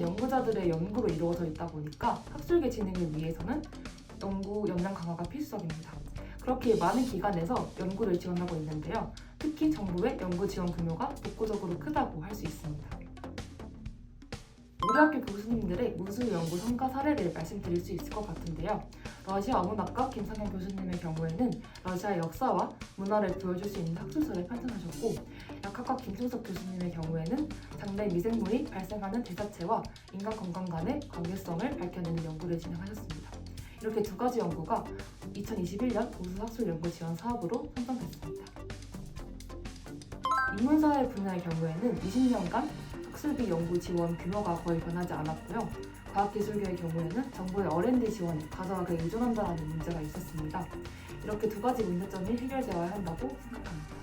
연구자들의 연구로 이루어져 있다 보니까 학술계 진행을 위해서는 연구 역량 강화가 필수적입니다. 그렇게 많은 기관에서 연구를 지원하고 있는데요. 특히 정부의 연구 지원 규모가 독보적으로 크다고 할 수 있습니다. 우리 학교 교수님들의 우수 연구 성과 사례를 말씀드릴 수 있을 것 같은데요. 러시아 어문학과 김상현 교수님의 경우에는 러시아의 역사와 문화를 보여줄 수 있는 학술서를 편찬하셨고 약학과 김충석 교수님의 경우에는 장내 미생물이 발생하는 대사체와 인간 건강 간의 관계성을 밝혀내는 연구를 진행하셨습니다. 이렇게 두 가지 연구가 2021년 우수학술 연구 지원 사업으로 선정됐습니다. 인문사회 분야의 경우에는 20년간 학술비 연구 지원 규모가 거의 변하지 않았고요. 과학기술계의 경우에는 정부의 R&D 지원이 과도하게 의존한다는 문제가 있었습니다. 이렇게 두 가지 문제점이 해결되어야 한다고 생각합니다.